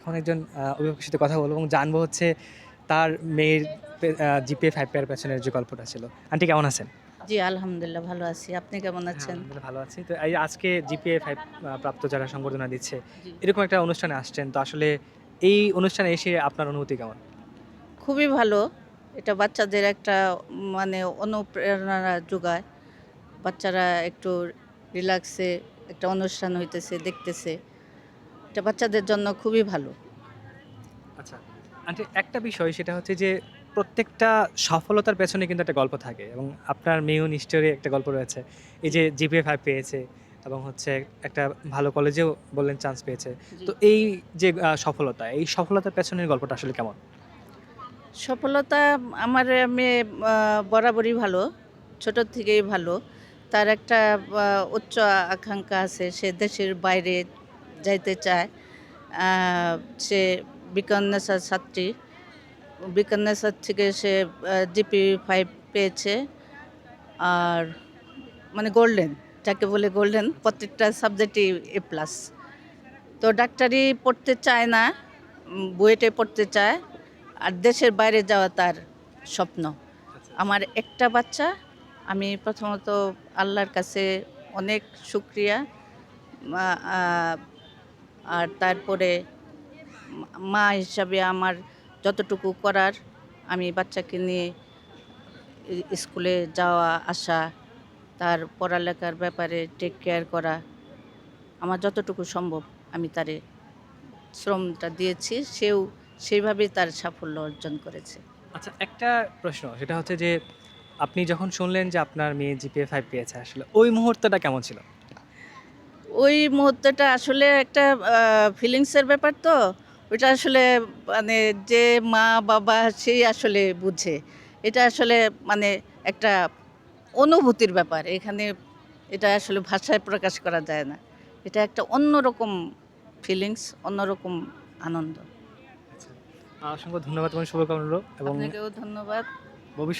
এখন একজন অভিভাবকের সাথে কথা বলব এবং জানব হচ্ছে তার মেয়ের জিপিএ ফাইভ পেয়ার পেছনের যে গল্পটা ছিল। আন্টি কেমন আছেন? জি আলহামদুলিল্লাহ ভালো আছি। আপনি কেমন হ্যাঁ, আছেন? ভালো আছি। তো এই আজকে জিপিএ ফাইভ প্রাপ্ত যারা সংবর্ধনা দিচ্ছে এরকম একটা অনুষ্ঠানে আসছেন তো আসলে এই অনুষ্ঠানে এসে আপনার অনুভূতি কেমন? খুবই ভালো। এটা বাচ্চাদের একটা মানে অনুপ্রেরণা যোগায়। বাচ্চারা একটু রিল্যাক্সে একটা অনুষ্ঠান হইতেছে দেখতেছে। এটা বাচ্চাদের জন্য খুবই ভালো। আচ্ছা আন্টি একটা বিষয় সেটা হচ্ছে যে প্রত্যেকটা সফলতার পেছনে কিন্তু একটা গল্প থাকে এবং আপনার মেয়েও নিশ্চয়ই একটা গল্প রয়েছে। এই যে জিপিএ ফাইভ পেয়েছে এবং হচ্ছে একটা ভালো কলেজেও বললেন চান্স পেয়েছে। তো এই যে সফলতা এই সফলতার পেছনের গল্পটা আসলে কেমন? সফলতা আমার মেয়ে বরাবরই ভালো ছোট থেকেই ভালো। তার একটা উচ্চ আকাঙ্ক্ষা আছে সে দেশের বাইরে যাইতে চায়। সে বিকন্যাসার ছাত্রী। বিকন্যাসার থেকে সে জিপি ফাইভ পেয়েছে। আর মানে গোল্ডেন যাকে বলে গোল্ডেন প্রত্যেকটা সাবজেক্টই এ প্লাস। তো ডাক্তারি পড়তে চায় না বুয়েটে পড়তে চায়। আর দেশের বাইরে যাওয়া তার স্বপ্ন। আমার একটা বাচ্চা আমি প্রথমত আল্লাহর কাছে অনেক শুক্রিয়া। আর তারপরে মা- হিসাবে আমার যতটুকু করার, আমি বাচ্চাকে নিয়ে স্কুলে যাওয়া, আসা, তার পড়ালেখার ব্যাপারে টেক কেয়ার করা, আমার যতটুকু সম্ভব আমি তারে শ্রমটা দিয়েছি, সেও সেইভাবেই তার সাফল্য অর্জন করেছে। আচ্ছা একটা প্রশ্ন, সেটা হচ্ছে যে আপনি যখন শুনলেন যে আপনার মেয়ে জিপিএ ফাইভ পেয়েছে, আসলে ওই মুহূর্তটা কেমন ছিল? ওই মুহূর্তটা আসলে একটা ফিলিংসের ব্যাপার তো। ওইটা আসলে মানে যে মা বাবা সেই আসলে বুঝে। এটা আসলে মানে একটা অনুভূতির ব্যাপার। এখানে এটা আসলে ভাষায় প্রকাশ করা যায় না। এটা একটা অন্যরকম ফিলিংস অন্যরকম আনন্দ। অসংখ্য ধন্যবাদ এবং শুভকামনা এবং ধন্যবাদ। ভবিষ্যৎ